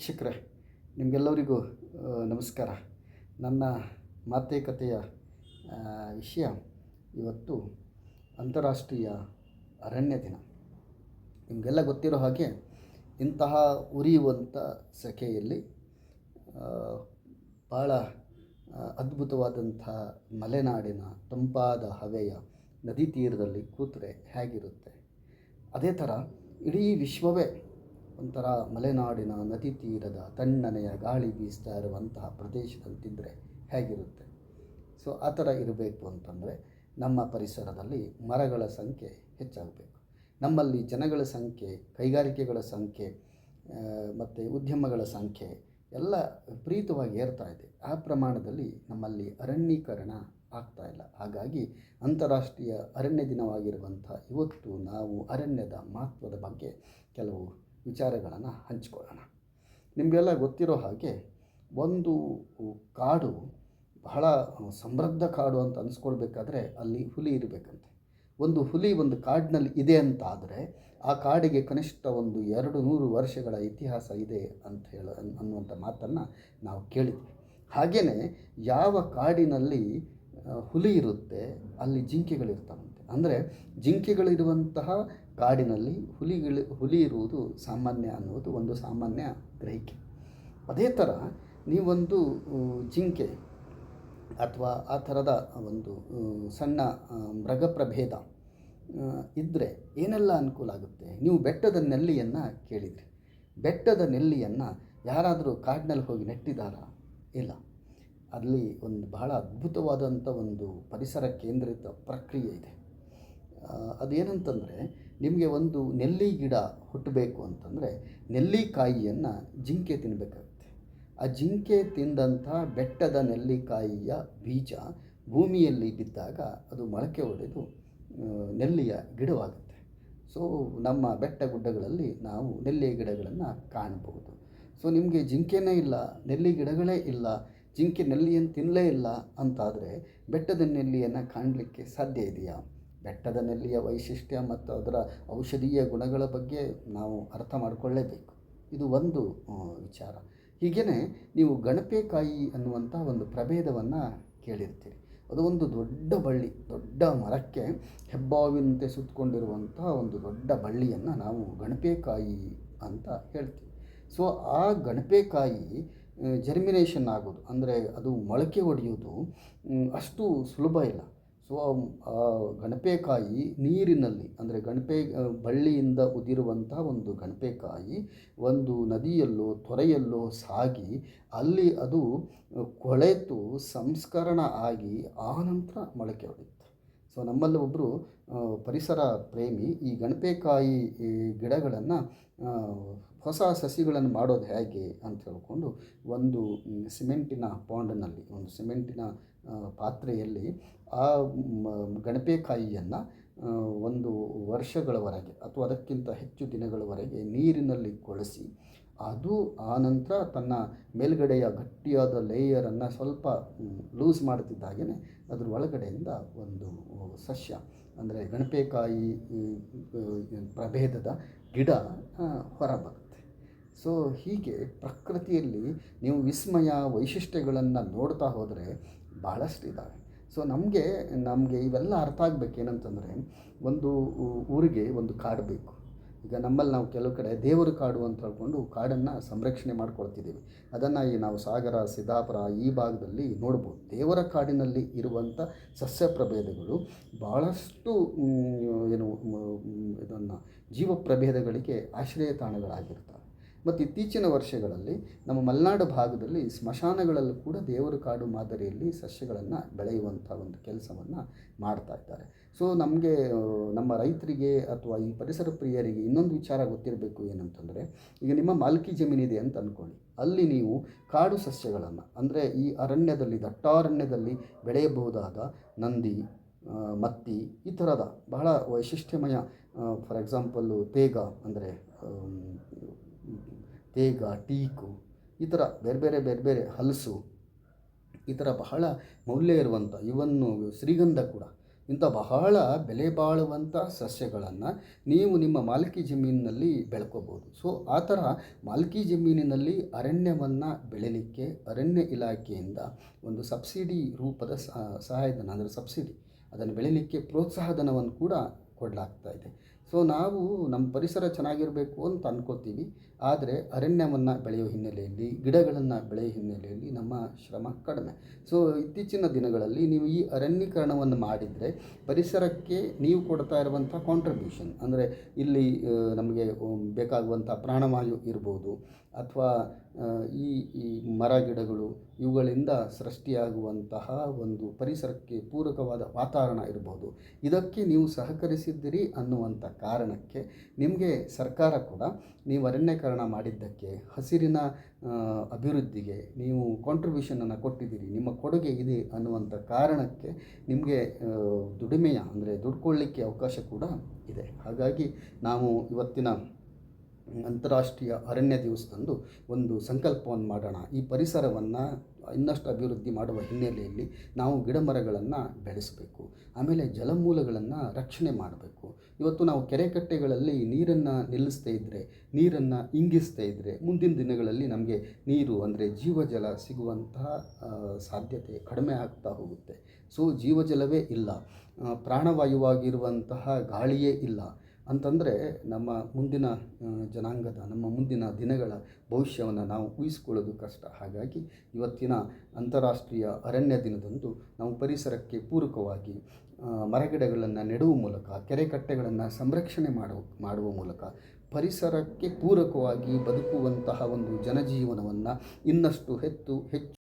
ವೀಕ್ಷಕರೇ, ನಿಮಗೆಲ್ಲರಿಗೂ ನಮಸ್ಕಾರ. ನನ್ನ ಮಾತುಕತೆಯ ವಿಷಯ ಇವತ್ತು ಅಂತಾರಾಷ್ಟ್ರೀಯ ಅರಣ್ಯ ದಿನ. ನಿಮಗೆಲ್ಲ ಗೊತ್ತಿರೋ ಹಾಗೆ ಇಂತಹ ಉರಿಯುವಂಥ ಸೆಖೆಯಲ್ಲಿ ಭಾಳ ಅದ್ಭುತವಾದಂಥ ಮಲೆನಾಡಿನ ತಂಪಾದ ಹವೆಯ ನದಿ ತೀರದಲ್ಲಿ ಕೂತರೆ ಹೇಗಿರುತ್ತೆ? ಅದೇ ಥರ ಇಡೀ ವಿಶ್ವವೇ ಒಂಥರ ಮಲೆನಾಡಿನ ನದಿ ತೀರದ ತಣ್ಣನೆಯ ಗಾಳಿ ಬೀಸ್ತಾ ಇರುವಂತಹ ಪ್ರದೇಶದಂತಿದ್ದರೆ ಹೇಗಿರುತ್ತೆ? ಸೊ ಆ ಥರ ಇರಬೇಕು ಅಂತಂದರೆ ನಮ್ಮ ಪರಿಸರದಲ್ಲಿ ಮರಗಳ ಸಂಖ್ಯೆ ಹೆಚ್ಚಾಗಬೇಕು. ನಮ್ಮಲ್ಲಿ ಜನಗಳ ಸಂಖ್ಯೆ, ಕೈಗಾರಿಕೆಗಳ ಸಂಖ್ಯೆ ಮತ್ತು ಉದ್ಯಮಗಳ ಸಂಖ್ಯೆ ಎಲ್ಲ ವಿಪರೀತವಾಗಿ ಏರ್ತಾ ಇದೆ. ಆ ಪ್ರಮಾಣದಲ್ಲಿ ನಮ್ಮಲ್ಲಿ ಅರಣ್ಯೀಕರಣ ಆಗ್ತಾ ಇಲ್ಲ. ಹಾಗಾಗಿ ಅಂತಾರಾಷ್ಟ್ರೀಯ ಅರಣ್ಯ ದಿನವಾಗಿರುವಂಥ ಇವತ್ತು ನಾವು ಅರಣ್ಯದ ಮಹತ್ವದ ಬಗ್ಗೆ ಕೆಲವು ವಿಚಾರಗಳನ್ನು ಹಂಚಿಕೊಳ್ಳೋಣ. ನಿಮಗೆಲ್ಲ ಗೊತ್ತಿರೋ ಹಾಗೆ ಒಂದು ಕಾಡು ಬಹಳ ಸಮೃದ್ಧ ಕಾಡು ಅಂತ ಅನಿಸ್ಕೊಳ್ಬೇಕಾದ್ರೆ ಅಲ್ಲಿ ಹುಲಿ ಇರಬೇಕಂತೆ. ಒಂದು ಹುಲಿ ಒಂದು ಕಾಡಿನಲ್ಲಿ ಇದೆ ಅಂತಾದರೆ ಆ ಕಾಡಿಗೆ ಕನಿಷ್ಠ ಒಂದು ಎರಡು ನೂರು ವರ್ಷಗಳ ಇತಿಹಾಸ ಇದೆ ಅಂತ ಹೇಳ ಅನ್- ಅನ್ನುವಂಥ ಮಾತನ್ನು ನಾವು ಕೇಳಿದ್ವಿ. ಹಾಗೆಯೇ ಯಾವ ಕಾಡಿನಲ್ಲಿ ಹುಲಿ ಇರುತ್ತೆ, ಅಲ್ಲಿ ಜಿಂಕೆಗಳಿರ್ತಾವಂತೆ. ಅಂದರೆ ಜಿಂಕೆಗಳಿರುವಂತಹ ಕಾಡಿನಲ್ಲಿ ಹುಲಿಗಳು, ಹುಲಿ ಇರುವುದು ಸಾಮಾನ್ಯ ಅನ್ನೋದು ಒಂದು ಸಾಮಾನ್ಯ ಗ್ರಹಿಕೆ. ಅದೇ ಥರ ನೀವೊಂದು ಜಿಂಕೆ ಅಥವಾ ಆ ಥರದ ಒಂದು ಸಣ್ಣ ಮೃಗ ಪ್ರಭೇದ ಇದ್ದರೆ ಏನೆಲ್ಲ ಅನುಕೂಲ ಆಗುತ್ತೆ? ನೀವು ಬೆಟ್ಟದ ನೆಲ್ಲಿಯನ್ನು ಕೇಳಿದ್ರಿ. ಬೆಟ್ಟದ ನೆಲ್ಲಿಯನ್ನು ಯಾರಾದರೂ ಕಾಡಿನಲ್ಲಿ ಹೋಗಿ ನೆಟ್ಟಿದ್ದಾರಾ? ಇಲ್ಲ. ಅಲ್ಲಿ ಒಂದು ಬಹಳ ಅದ್ಭುತವಾದಂಥ ಒಂದು ಪರಿಸರ ಕೇಂದ್ರಿತ ಪ್ರಕ್ರಿಯೆ ಇದೆ. ಅದೇನಂತಂದರೆ ನಿಮಗೆ ಒಂದು ನೆಲ್ಲಿ ಗಿಡ ಹುಟ್ಟಬೇಕು ಅಂತಂದರೆ ನೆಲ್ಲಿಕಾಯಿಯನ್ನು ಜಿಂಕೆ ತಿನ್ನಬೇಕಾಗುತ್ತೆ ಆ ಜಿಂಕೆ ತಿಂದಂಥ ಬೆಟ್ಟದ ನೆಲ್ಲಿಕಾಯಿಯ ಬೀಜ ಭೂಮಿಯಲ್ಲಿ ಬಿದ್ದಾಗ ಅದು ಮೊಳಕೆ ಒಡೆದು ನೆಲ್ಲಿಯ ಗಿಡವಾಗುತ್ತೆ. ಸೊ, ನಮ್ಮ ಬೆಟ್ಟ ಗುಡ್ಡಗಳಲ್ಲಿ ನಾವು ನೆಲ್ಲಿ ಗಿಡಗಳನ್ನು ಕಾಣಬಹುದು. ಸೊ, ನಿಮಗೆ ಜಿಂಕೆನೇ ಇಲ್ಲ, ನೆಲ್ಲಿ ಗಿಡಗಳೇ ಇಲ್ಲ ಜಿಂಕೆ ನೆಲ್ಲಿಯನ್ನು ತಿನ್ನಲೇ ಇಲ್ಲ ಅಂತಾದರೆ ಬೆಟ್ಟದ ನೆಲ್ಲಿಯನ್ನು ಕಾಣಲಿಕ್ಕೆ ಸಾಧ್ಯ ಇದೆಯಾ? ಬೆಟ್ಟದ ನೆಲ್ಲಿಯ ವೈಶಿಷ್ಟ್ಯ ಮತ್ತು ಅದರ ಔಷಧೀಯ ಗುಣಗಳ ಬಗ್ಗೆ ನಾವು ಅರ್ಥ ಮಾಡಿಕೊಳ್ಳೇಬೇಕು. ಇದು ಒಂದು ವಿಚಾರ. ಹೀಗೇ ನೀವು ಗಣಪೇಕಾಯಿ ಅನ್ನುವಂಥ ಒಂದು ಪ್ರಭೇದವನ್ನು ಕೇಳಿರ್ತೀರಿ. ಅದು ಒಂದು ದೊಡ್ಡ ಬಳ್ಳಿ, ದೊಡ್ಡ ಮರಕ್ಕೆ ಹೆಬ್ಬಾವಿನಂತೆ ಸುತ್ತಕೊಂಡಿರುವಂಥ ಒಂದು ದೊಡ್ಡ ಬಳ್ಳಿಯನ್ನು ನಾವು ಗಣಪೇಕಾಯಿ ಅಂತ ಹೇಳ್ತೀವಿ. ಸೊ ಆ ಗಣಪೆಕಾಯಿ ಜರ್ಮಿನೇಷನ್ ಆಗೋದು, ಅಂದರೆ ಅದು ಮೊಳಕೆ ಒಡೆಯೋದು ಅಷ್ಟು ಸುಲಭ ಇಲ್ಲ. ಸೊ ಗಣಪೇಕಾಯಿ ನೀರಿನಲ್ಲಿ, ಅಂದರೆ ಗಣಪೆ ಬಳ್ಳಿಯಿಂದ ಉದಿರುವಂಥ ಒಂದು ಗಣಪೆಕಾಯಿ ಒಂದು ನದಿಯಲ್ಲೋ, ತೊರೆಯಲ್ಲೋ ಸಾಗಿ, ಅಲ್ಲಿ ಅದು ಕೊಳೆತು ಸಂಸ್ಕರಣ ಆಗಿ ಆನಂತರ ಮೊಳಕೆ ಹೊಡೆಯುತ್ತೆ ಸೊ ನಮ್ಮಲ್ಲಿ ಒಬ್ಬರು ಪರಿಸರ ಪ್ರೇಮಿ ಈ ಗಣಪೆಕಾಯಿ ಗಿಡಗಳನ್ನು ಹೊಸ ಸಸಿಗಳನ್ನು ಮಾಡೋದು ಹೇಗೆ ಅಂತ ಹೇಳ್ಕೊಂಡು ಒಂದು ಸಿಮೆಂಟಿನ ಪಾಂಡ್ನಲ್ಲಿ ಒಂದು ಸಿಮೆಂಟಿನ ಪಾತ್ರೆಯಲ್ಲಿ ಆ ಗಣಪೇಕಾಯಿಯನ್ನು ಒಂದು ವರ್ಷಗಳವರೆಗೆ ಅಥವಾ ಅದಕ್ಕಿಂತ ಹೆಚ್ಚು ದಿನಗಳವರೆಗೆ ನೀರಿನಲ್ಲಿ ಕೊಳಸಿ, ಅದು ಆನಂತರ ತನ್ನ ಮೇಲ್ಗಡೆಯ ಗಟ್ಟಿಯಾದ ಲೇಯರನ್ನು ಸ್ವಲ್ಪ ಲೂಸ್ ಮಾಡ್ತಿದ್ದಾಗೇ ಅದ್ರ ಒಳಗಡೆಯಿಂದ ಒಂದು ಸಸ್ಯ, ಅಂದರೆ ಗಣಪೇಕಾಯಿ ಪ್ರಭೇದದ ಗಿಡ ಹೊರಬರುತ್ತೆ ಸೊ ಹೀಗೆ ಪ್ರಕೃತಿಯಲ್ಲಿ ನೀವು ವಿಸ್ಮಯ, ವೈಶಿಷ್ಟ್ಯಗಳನ್ನು ನೋಡ್ತಾ ಹೋದರೆ ಭಾಳಷ್ಟು ಇದ್ದಾವೆ ಸೊ ನಮಗೆ ನಮಗೆ ಇವೆಲ್ಲ ಅರ್ಥ ಆಗಬೇಕೇನಂತಂದರೆ ಒಂದು ಊರಿಗೆ ಒಂದು ಕಾಡು ಬೇಕು. ಈಗ ನಮ್ಮಲ್ಲಿ ನಾವು ಕೆಲವು ಕಡೆ ದೇವರ ಕಾಡು ಅಂತ ಹೇಳ್ಕೊಂಡು ಕಾಡನ್ನು ಸಂರಕ್ಷಣೆ ಮಾಡ್ಕೊಳ್ತಿದ್ದೀವಿ. ಅದನ್ನು ಈ ನಾವು ಸಾಗರ, ಸಿದ್ದಾಪುರ ಈ ಭಾಗದಲ್ಲಿ ನೋಡ್ಬೋದು. ದೇವರ ಕಾಡಿನಲ್ಲಿ ಇರುವಂಥ ಸಸ್ಯ ಪ್ರಭೇದಗಳು ಭಾಳಷ್ಟು ಏನು ಇದನ್ನು ಜೀವ ಪ್ರಭೇದಗಳಿಗೆ ಆಶ್ರಯ ತಾಣಗಳಾಗಿರ್ತವೆ ಮತ್ತು ಇತ್ತೀಚಿನ ವರ್ಷಗಳಲ್ಲಿ ನಮ್ಮ ಮಲೆನಾಡು ಭಾಗದಲ್ಲಿ ಸ್ಮಶಾನಗಳಲ್ಲೂ ಕೂಡ ದೇವರ ಕಾಡು ಮಾದರಿಯಲ್ಲಿ ಸಸ್ಯಗಳನ್ನು ಬೆಳೆಯುವಂಥ ಒಂದು ಕೆಲಸವನ್ನು ಮಾಡ್ತಾ ಇದ್ದಾರೆ. ಸೊ ನಮಗೆ ನಮ್ಮ ರೈತರಿಗೆ ಅಥವಾ ಈ ಪರಿಸರ ಪ್ರಿಯರಿಗೆ ಇನ್ನೊಂದು ವಿಚಾರ ಗೊತ್ತಿರಬೇಕು ಏನಂತಂದರೆ, ಈಗ ನಿಮ್ಮ ಮಾಲ್ಕಿ ಜಮೀನಿದೆ ಅಂತ ಅಂದ್ಕೊಳ್ಳಿ ಅಲ್ಲಿ ನೀವು ಕಾಡು ಸಸ್ಯಗಳನ್ನು, ಅಂದರೆ ಈ ಅರಣ್ಯದಲ್ಲಿ, ದಟ್ಟಾರಣ್ಯದಲ್ಲಿ ಬೆಳೆಯಬಹುದಾದ ನಂದಿ ಮತ್ತಿ ಈ ಥರದ ಬಹಳ ವೈಶಿಷ್ಟ್ಯಮಯ ಫಾರ್ ಎಕ್ಸಾಂಪಲ್ಲು ತೇಗ ಅಂದರೆ ತೇಗ, ಟೀಕು, ಈ ಥರ ಬೇರೆ ಬೇರೆ ಬೇರೆ ಬೇರೆ ಹಲಸು, ಈ ಥರ ಬಹಳ ಮೌಲ್ಯ ಇರುವಂಥ ಇವನ್ನು ಶ್ರೀಗಂಧ ಕೂಡ. ಇಂಥ ಬಹಳ ಬೆಲೆ ಬಾಳುವಂಥ ಸಸ್ಯಗಳನ್ನು ನೀವು ನಿಮ್ಮ ಮಾಲ್ಕಿ ಜಮೀನಿನಲ್ಲಿ ಬೆಳ್ಕೋಬೋದು. ಸೊ ಆ ಥರ ಮಾಲ್ಕಿ ಜಮೀನಿನಲ್ಲಿ ಅರಣ್ಯವನ್ನು ಬೆಳೀಲಿಕ್ಕೆ ಅರಣ್ಯ ಇಲಾಖೆಯಿಂದ ಒಂದು ಸಬ್ಸಿಡಿ ರೂಪದ ಸಹಾಯಧನ, ಅಂದರೆ ಸಬ್ಸಿಡಿ, ಅದನ್ನು ಬೆಳಿಲಿಕ್ಕೆ ಪ್ರೋತ್ಸಾಹಧನವನ್ನು ಕೂಡ ಕೊಡಲಾಗ್ತಾ ಇದೆ. ಸೊ ನಾವು ನಮ್ಮ ಪರಿಸರ ಚೆನ್ನಾಗಿರಬೇಕು ಅಂತ ಅನ್ಕೋತೀವಿ. ಆದರೆ ಅರಣ್ಯವನ್ನು ಬೆಳೆಯೋ ಹಿನ್ನೆಲೆಯಲ್ಲಿ, ಗಿಡಗಳನ್ನು ಬೆಳೆಯೋ ಹಿನ್ನೆಲೆಯಲ್ಲಿ ನಮ್ಮ ಶ್ರಮ ಕಡಿಮೆ. ಸೊ ಇತ್ತೀಚಿನ ದಿನಗಳಲ್ಲಿ ನೀವು ಈ ಅರಣ್ಯೀಕರಣವನ್ನು ಮಾಡಿದರೆ ಪರಿಸರಕ್ಕೆ ನೀವು ಕೊಡ್ತಾ ಇರುವಂಥ ಕಾಂಟ್ರಿಬ್ಯೂಷನ್ ಅಂದರೆ ಇಲ್ಲಿ ನಮಗೆ ಬೇಕಾಗುವಂಥ ಪ್ರಾಣವಾಯು ಇರ್ಬೋದು ಅಥವಾ ಈ ಈ ಮರ ಗಿಡಗಳು ಇವುಗಳಿಂದ ಸೃಷ್ಟಿಯಾಗುವಂತಹ ಒಂದು ಪರಿಸರಕ್ಕೆ ಪೂರಕವಾದ ವಾತಾವರಣ ಇರ್ಬೋದು. ಇದಕ್ಕೆ ನೀವು ಸಹಕರಿಸಿದ್ದೀರಿ ಅನ್ನುವಂಥ ಕಾರಣಕ್ಕೆ ನಿಮಗೆ ಸರ್ಕಾರ ಕೂಡ ನೀವು ಅರಣ್ಯೀಕರಣ ಮಾಡಿದ್ದಕ್ಕೆ, ಹಸಿರಿನ ಅಭಿವೃದ್ಧಿಗೆ ನೀವು ಕಾಂಟ್ರಿಬ್ಯೂಷನನ್ನು ಕೊಟ್ಟಿದ್ದೀರಿ, ನಿಮ್ಮ ಕೊಡುಗೆ ಇದೆ ಅನ್ನುವಂಥ ಕಾರಣಕ್ಕೆ ನಿಮಗೆ ದುಡಿಮೆಯ ಅಂದರೆ ದುಡ್ಕೊಳ್ಳಿಕ್ಕೆ ಅವಕಾಶ ಕೂಡ ಇದೆ. ಹಾಗಾಗಿ ನಾವು ಇವತ್ತಿನ ಅಂತಾರಾಷ್ಟ್ರೀಯ ಅರಣ್ಯ ದಿವಸದಂದು ಒಂದು ಸಂಕಲ್ಪವನ್ನು ಮಾಡೋಣ. ಈ ಪರಿಸರವನ್ನು ಇನ್ನಷ್ಟು ಅಭಿವೃದ್ಧಿ ಮಾಡುವ ಹಿನ್ನೆಲೆಯಲ್ಲಿ ನಾವು ಗಿಡಮರಗಳನ್ನು ಬೆಳೆಸಬೇಕು. ಆಮೇಲೆ ಜಲಮೂಲಗಳನ್ನು ರಕ್ಷಣೆ ಮಾಡಬೇಕು. ಇವತ್ತು ನಾವು ಕೆರೆ ಕಟ್ಟೆಗಳಲ್ಲಿ ನೀರನ್ನು ನಿಲ್ಲಿಸ್ತಾ ಇದ್ದರೆ ನೀರನ್ನು ಇಂಗಿಸ್ತಾ ಇದ್ದರೆ ಮುಂದಿನ ದಿನಗಳಲ್ಲಿ ನಮಗೆ ನೀರು ಅಂದರೆ ಜೀವಜಲ ಸಿಗುವಂತಹ ಸಾಧ್ಯತೆ ಕಡಿಮೆ ಆಗ್ತಾ ಹೋಗುತ್ತೆ. ಸೊ ಜೀವಜಲವೇ ಇಲ್ಲ. ಪ್ರಾಣವಾಯುವಾಗಿರುವಂತಹ ಗಾಳಿಯೇ ಇಲ್ಲ. ಅಂತಂದರೆ ನಮ್ಮ ಮುಂದಿನ ಜನಾಂಗದ, ನಮ್ಮ ಮುಂದಿನ ದಿನಗಳ ಭವಿಷ್ಯವನ್ನು ನಾವು ಉಳಿಸಿಕೊಳ್ಳೋದು ಕಷ್ಟ. ಹಾಗಾಗಿ ಇವತ್ತಿನ ಅಂತಾರಾಷ್ಟ್ರೀಯ ಅರಣ್ಯ ದಿನದಂದು ನಾವು ಪರಿಸರಕ್ಕೆ ಪೂರಕವಾಗಿ ಮರಗಿಡಗಳನ್ನು ನೆಡುವ ಮೂಲಕ ಕೆರೆ ಕಟ್ಟೆಗಳನ್ನು ಸಂರಕ್ಷಣೆ ಮಾಡುವ ಮಾಡುವ ಮೂಲಕ ಪರಿಸರಕ್ಕೆ ಪೂರಕವಾಗಿ ಬದುಕುವಂತಹ ಒಂದು ಜನಜೀವನವನ್ನು ಇನ್ನಷ್ಟು ಹೆಚ್ಚು ಹೆಚ್ಚು